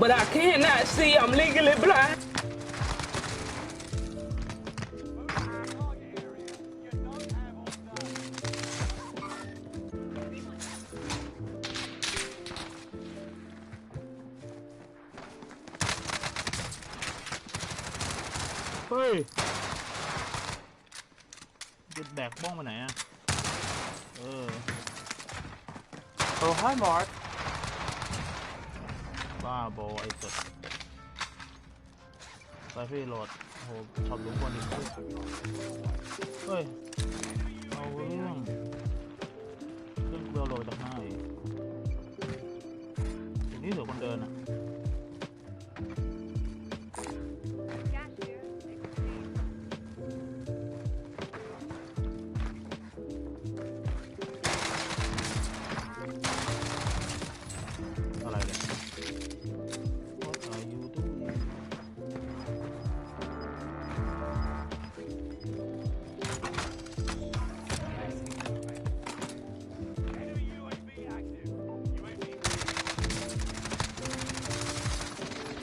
But I cannot see. I'm legally blind. เฮ้ยจะแบกบ้องไปไหนอ่ะ เออ Oh, hi, Mark. บ้าบอไอ้สดไปพี่โหลดโหชอตลุกคนอีกเฮ้ย เอาเรื่องเรื่องเกลือโหลดจากไหนตรงนี้เหลือคนเดินอะ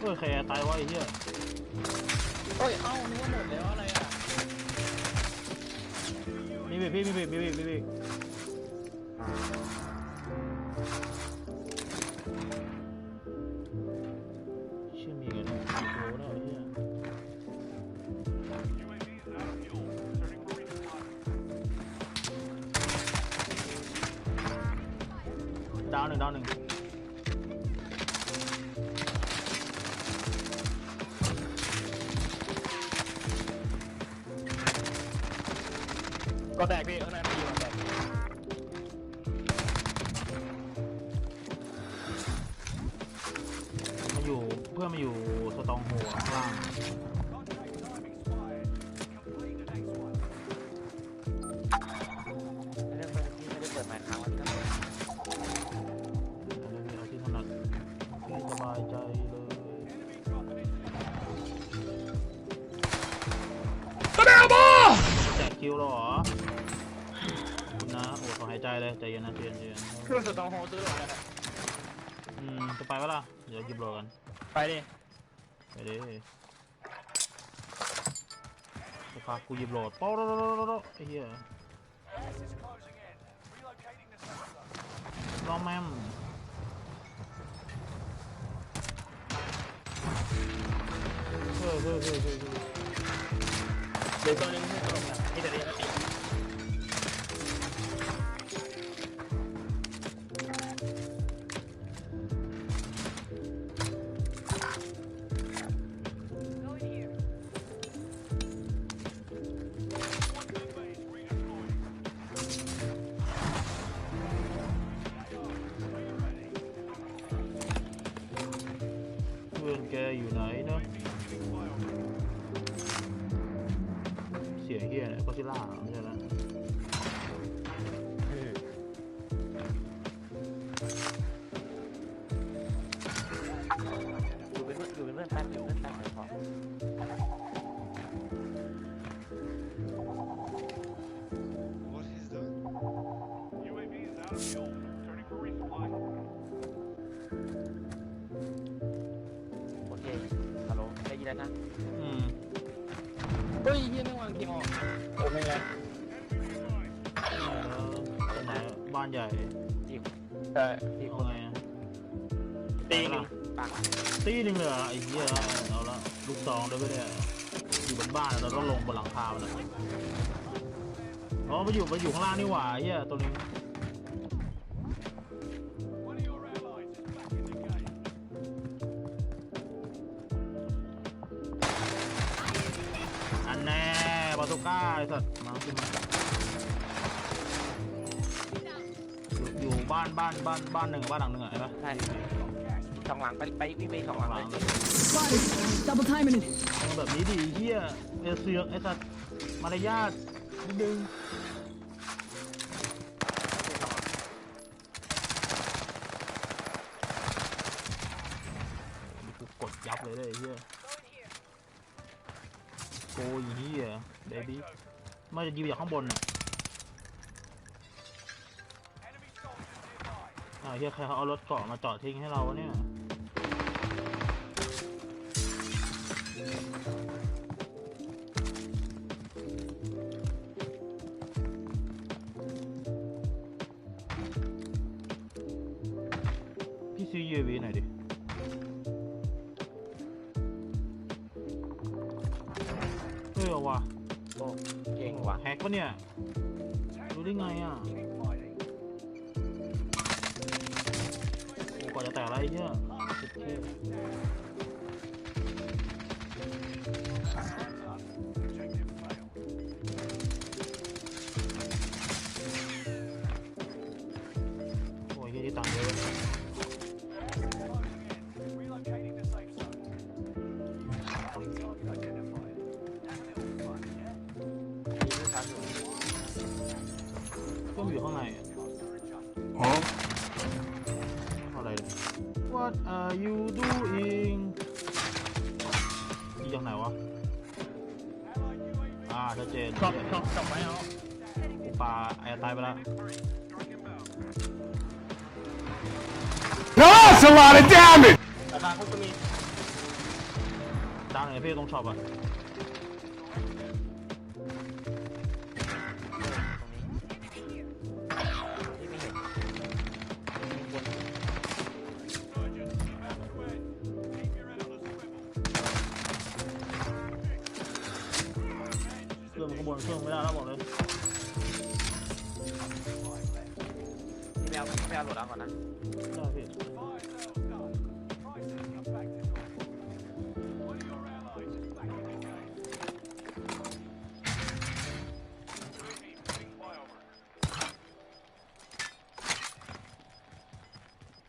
เฮ้ยใครตายวะไอ้เหี้ยเฮ้ย เอ้านึกว่าหมดแล้วอะไรอะ มีบีพี่มีบีมีบีมีบีเก็แตกพี่ข้างในไม่ยิงก็แตกมาอยู่เพื่อนมาอยู่สตองโฮข้างล่างเรื่องเมื่อกี้ไม่ได้เปิดไมค์ค้างไว้ที่นั่นเอาที่ถนัดที่สบายใจเลยแจกคิวแล้วเหรอ ใจเลยใจเย็นนะใจเย็นใจเย็นเครื่องสตองโฮซื้อหรอเนี่ยอืมจะไปปะล่ะเดี๋ยวหยิบโหลกันไปดิไปดิสักพักกูหยิบโหลดโป๊ะโป๊ะโป๊ะโป๊ะโป๊ะไอ้เหี้ยรอแม่มเฮ้ยเฮ้ยเฮ้ยเฮ้ยเฮ้ยเดี๋ยวตัวนึงให้ตลกอะ แกอยู่ไหนเนาะเสียงเฮียเนี่ยก็ซิล่าไม่ใช่แล้วอยู่เป็นเพื่อนอยู่เป็นเพื่อนแป๊บอยู่เป็นเพื่อนแป๊บเดี๋ยวพอ What he's doing? UAV is out of fuel. นแล้วนะอืมเฮ้ยเฮียนึกวางทีออกโอ้ไม่ไงเออตรงไหนบ้านใหญ่ใช่ที่คเอานไงอะตีหนึ่งปังตีหนึ่งเลยเหรอไอ้เหี้ยเอาละลูกซองด้วยไปเนี่ยอยู่บนบ้านเราต้องลงบนหลังคามันเลยอ๋อมาอยู่มาอยู่ข้างล่างนี่หว่าไอ้เหี้ยตัวนึง ก้าไอ้สัตว์มาขึ้นมาอยู่อยู่บ้านบ้านบ้านบ้านหนึ่งบ้านหลังหนึ่งอะเห็นปะใช่สองหลังไปไปวิ่งไปสองหลังหลัเลยงเลย Spotted. Double timing it. เอาแบบนี้ดิเฮียเอเสือกไอ้สัตว์มารยาทนิดนึง เบบี้ไม่จะยิงจากข้างบนน่ะอ่าเฮียใครเขาเอารถเกาะมาจอดทิ้งให้เราเนี่ยพี่ซื้อ UAV หน่อยดิ ปะเนี่ย รู้ได้ไงอะโอ้กว่าจะแตกอะไรเนี่ยสุดเท่ อบชอบจับไว้เอาปลาไอ้ตายไปแล้ว free. Strike inbound. That's a lot of damage! ราคาเขาจะมีดังเลยพี่ตรงช็อปอะ เครื่องมันข้างบนเครื่องไม่ได้แล้วบอกเลยที่แมวที่แมวโหลดเอาก่อนนะได้พี่ Fire sales done. Prices come back to normal. One of your allies is back in the game. UAV moving flyover.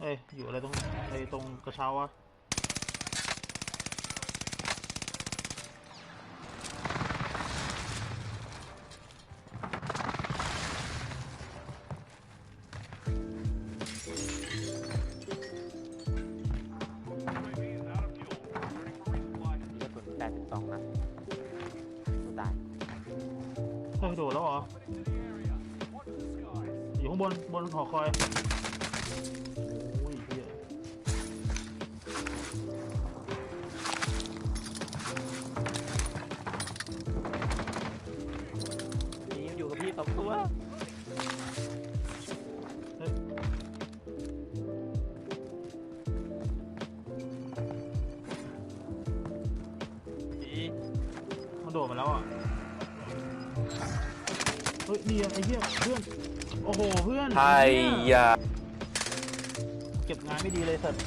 เอ้ยอยู่อะไรตรงไอ้ตรงกระเช้าวะ โดดแล้วเหรอ Into the area. Watch the skies. อยู่ข้างบนบนหอคอยโอ้ยเฮียมีอยู่กับพี่สองตัวเฮ้ยมีมันโดดมาแล้วอะ เฮ้ยนี่ไอ้เหี้ยเพื่อน โอ้โห เพื่อนไอ้ยาเก็บงานไม่ดีเลยสัตว์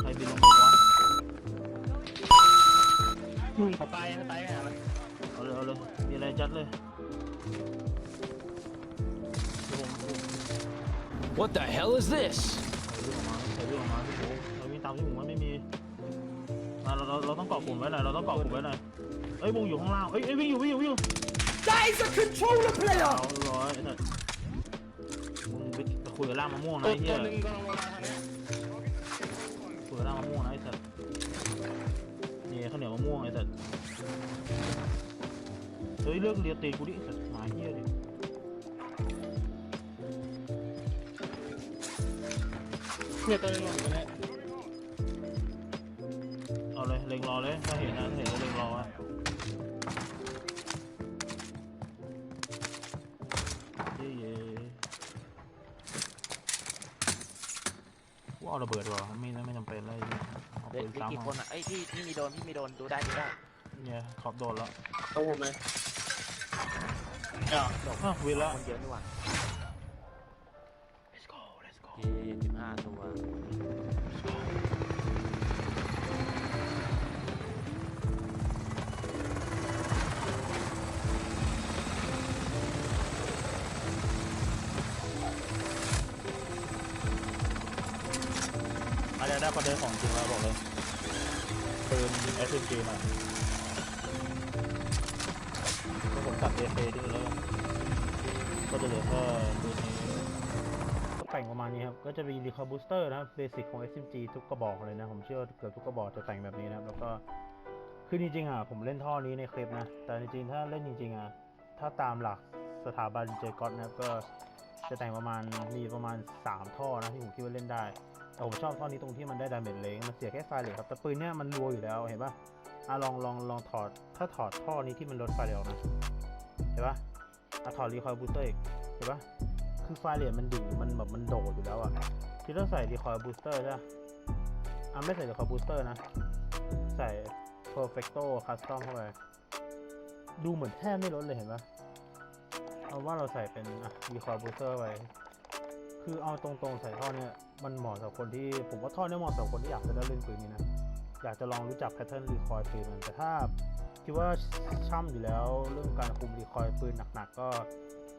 ใครบินลงหัวะเขาตายเขาตายกันอะไรเอาเลยเอาเลยมีอะไรจัดเลย What the hell is this? ใส่เรื่องออกมาใส่เรื่องออกมาพี่โอ้เรามีตามที่ผมว่าไม่มีมาเราเราเราต้องเกาะกลุ่มไว้หน่อยเราต้องเกาะกลุ่มไว้หน่อยเอ้ยวงอยู่ข้างล่างเอ้ยเอ้ยวิ่งอยู่วิ่งอยู่วิ่งอยู่ That is a controller player! เอาร้อยไอ้สัตว์มึงไปคุยกับล่างมะม่วงนะไอ้เหี้ยคุยกับล่างมะม่วงนะไอ้สัตว์นี่ข้าวเหนียวมะม่วงไอ้สัตว์เฮ้ยเลิกเรียตีกูดิไอ้สัตว์หมาเหี้ยดิ เนี่ยตัวหนึงลงมาเนี่ยเอาเลยเล็งรอเลยถ้าเห็นนะถ้าเห็นแล้วเล็งรอไว้เย้เย้ว่าเอาระเบิดว่ะไม่ไม่จำเป็นเลยเอาเด็กปืนมีซ้ำกี่คนอะเอ้ยพี่พี่มีโดนพี่มีโดนดูได้ดูได้เนี่ยขอบโดนแล้วตัวผมเลยอะอ้าววินละคนเยอะนี่หว่า อันนี้ได้ประเด็นของจริงแล้วบอกเลยปืน SMG มาแล้วผมตัด AK ที่แล้วกันก็จะเหลือแค่ปืนนี้ก็แต่งประมาณนี้ครับ ก็จะมีรีคอร์บูสเตอร์นะครับเบสิกของ SMG ทุกกระบอกเลยนะ ผมเชื่อเกือบทุกกระบอกจะแต่งแบบนี้นะครับ แล้วก็คือจริงๆอะผมเล่นท่อนี้ในคลิปนะ แต่จริงๆถ้าเล่นจริงๆอะถ้าตามหลักสถาบันเจคอตนะครับก็จะแต่งประมาณมีประมาณ 3 ท่อนะที่ผมคิดว่าเล่นได้ แต่ผมชอบท่อนี้ตรงที่มันได้ดาเมจเล้งมันเสียแค่ไฟเลยครับแต่ปืนเนี้ยมันรัวอยู่แล้วเห็นปะอะลองลองลองถอดถ้าถอดท่อนี้ที่มันลดไฟเหลวนะเห็นปะอะถอดรีคอยล์บูสเตอร์อีกเห็นปะคือไฟเลวมันดิ่งมันแบบมันโดดอยู่แล้วอะที่ต้องใส่รีคอยล์บูสเตอร์ใช่ปะอะไม่ใส่รีคอยล์บูสเตอร์นะ ใส่ perfecto custom เข้าไปดูเหมือนแทบไม่ลดเลยเห็นปะเอาว่าเราใส่เป็นอะรีคอยล์บูสเตอร์ไปคือเอาตรงๆใส่ท่อเนี่ย มันเหมาะสำหรับคนที่ผมว่าท่อเนี่ยเหมาะสำหรับคนที่อยากจะได้เล่นปืนนี้นะ อยากจะลองรู้จักแพทเทิร์นรีคอยปืนมันแต่ถ้าคิดว่าช่ำอยู่แล้วเรื่องการคุมรีคอยปืนหนักๆก็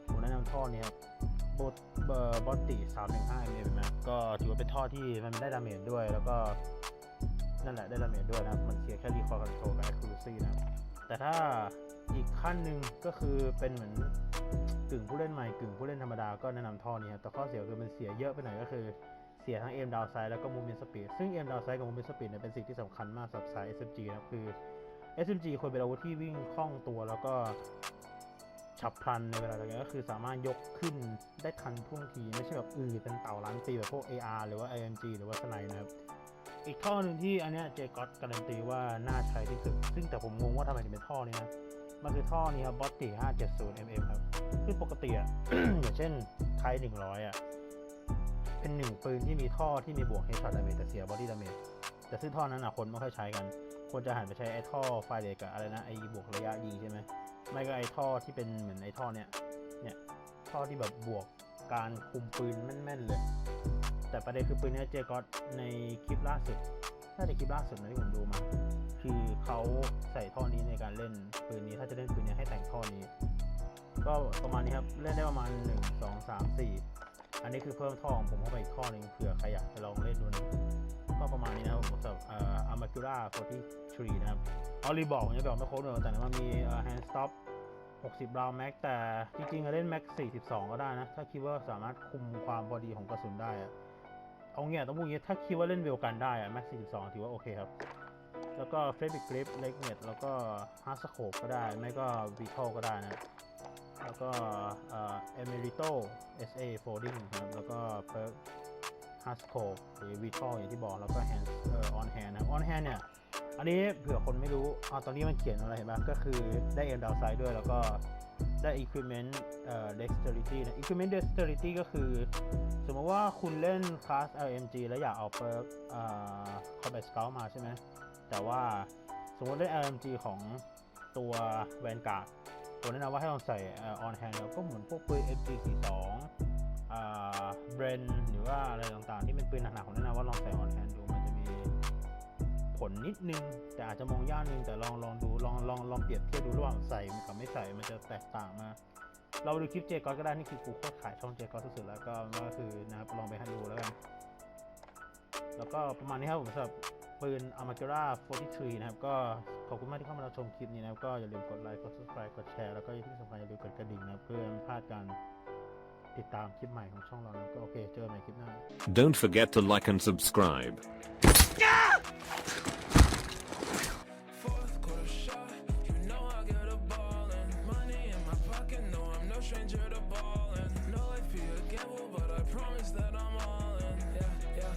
ผมแนะนำท่อเนี้ครับบทเบอร์บอตติ315 mm นะก็ถือว่าเป็นท่อที่มันได้ดาเมจด้วย แล้วก็นั่นแหละได้ดาเมจด้วยนะ มันเสียแค่รีคอยล์คอนโทรลกับ accuracy นะ แต่ถ้าอีกขั้นหนึ่งก็คือเป็นเหมือนกึ่งผู้เล่นใหม่กึ่งผู้เล่นธรรมดาก็แนะนำท่อนี้ครับแต่ข้อเสียคือมันเสียเยอะไปหน่อยก็คือ เสียทั้งเอ็มดาวไซด์แล้วก็มูเมนสปีดซึ่งเอ็มดาวไซด์กับมูเมนสปีดเนี่ยเป็นสิ่งที่สำคัญมากสำหรับสาย SMG นะครับคือ SMG ควรเป็นอาวุธที่วิ่งคล่องตัวแล้วก็ฉับพลันในเวลาเดียวกันก็คือสามารถยกขึ้นได้ทันท่วงทีไม่ใช่แบบอือเป็นเต่าล้านปีแบบพวก AR หรือว่า AMG หรือว่าสไนนะครับ อีกท่อหนึ่งที่อันเนี้ยเจก็ตการันตีว่าน่าใช้ที่สุด ซึ่งแต่ผมงงว่าทำไมถึงเป็นท่อนี้นะมันคือท่อนี้ครับบอตติ570 mm ครับคือปกติอะอย่างเช่นไทย100อะ เป็นหนึ่งปืนที่มีท่อที่มีบวก headshot damage แต่เสีย body damage แต่ซึ่งท่อนั้นอะคนไม่ค่อยใช้กัน ควรจะหันไปใช้ไอ้ท่อไฟเดกับอะไรนะไอ้บวกระยะดีใช่ไหมไม่ก็ไอ้ท่อที่เป็นเหมือนไอ้ท่อเนี้ยเนี่ยท่อที่แบบบวกการคุมปืนแม่นๆเลย แต่ประเด็นคือปืนนี้เจก็อตในคลิปล่าสุดน่าจะคลิปล่าสุดนะที่ผมดูมา คือเขาใส่ท่อนี้ในการเล่นปืนนี้ถ้าจะเล่นปืนนี้ให้แต่งท่อนี้ ก็ประมาณนี้ครับเล่นได้ประมาณ 1 2 3 4 อันนี้คือเพิ่มท่อของผมเข้าไปอีกท่อหนึ่งเผื่อใครอยากจะลองเล่นดูนะก็ประมาณนี้นะครับผมสำหรับเอ่อ Amakura 43นะครับเอารีบอกผมจะบอกไม่ครบเลยแต่ว่ามีเอ่อ hand stop 60 ราวแม็กแต่จริงๆอะเล่นแม็ก42 ก็ได้นะ ถ้าคิดว่าสามารถคุมความพอดีของกระสุนได้อะเอาเงี้ยต้องพูดงี้ถ้าคิดว่าเล่นเวลกันได้อะแม็ก42 ถือว่าโอเคครับ แล้วก็เฟรบิกกริปเล็กเน็ตแล้วก็ฮาร์สโคปก็ได้ ไม่ก็วีทอลก็ได้นะ แล้วก็เอเมริโต SA Folding ครับแล้วก็เพิร์กฮาร์สโคหรือวีทอลอย่างที่บอกแล้วก็แฮนด์เอ่อออนแฮนด์นะออนแฮนด์เนี่ยอันนี้เผื่อคนไม่รู้อ่าตอนนี้มันเขียนอะไรเห็นไหมก็คือได้เอ็มดาวไซด์ด้วยแล้วก็ได้ equipment เอ่อ dexterity นะ equipment dexterity ก็คือ สมมติว่าคุณเล่นคลาส LMG แล้วอยากเอาเปิร์กเอ่อ combat scout มาใช่ไหมแต่ว่าสมมติได้ LMG ของตัว Vanguard ผมแนะนำว่าให้ลองใส่อ่อ on hand แล้วก็เหมือนพวกปืน MG42 อ่า Bren หรือว่าอะไรต่างๆ ที่เป็นปืนหนักๆผมแนะนำว่าลองใส่ on hand ดูมันจะมีผลนิดนึง แต่อาจจะมองยากนึงแต่ลองลองดูลองลองลองเปรียบเทียบดูระหว่างใส่กับไม่ใส่มันจะแตกต่างมาเราดูคลิปเจก็ก็ได้นี่คือกูโคตรขายช่องเจก็สุดๆแล้วก็ก็คือนะครับลองไปห้ดูแล้วกันแล้วก็ประมาณนี้ครับผมสำหรับ ปืน a r m a g e r a 43 นะครับ ก็ขอบคุณมากที่เข้ามารัชมคลิปนี้นะครับ ก็อย่าลืมกดไลค์ กด subscribe กดแชร์ แล้วก็ที่สำคัญอย่าลืมกดกระดิ่งนะเพื่อไม่พลาดการติดตามคลิปใหม่ของช่องเราแล้วก็โอเค เจอกันใหม่คลิปหน้า Don't forget to like and subscribe stranger to ballin'. No life be a gamble, but I promise that I'm.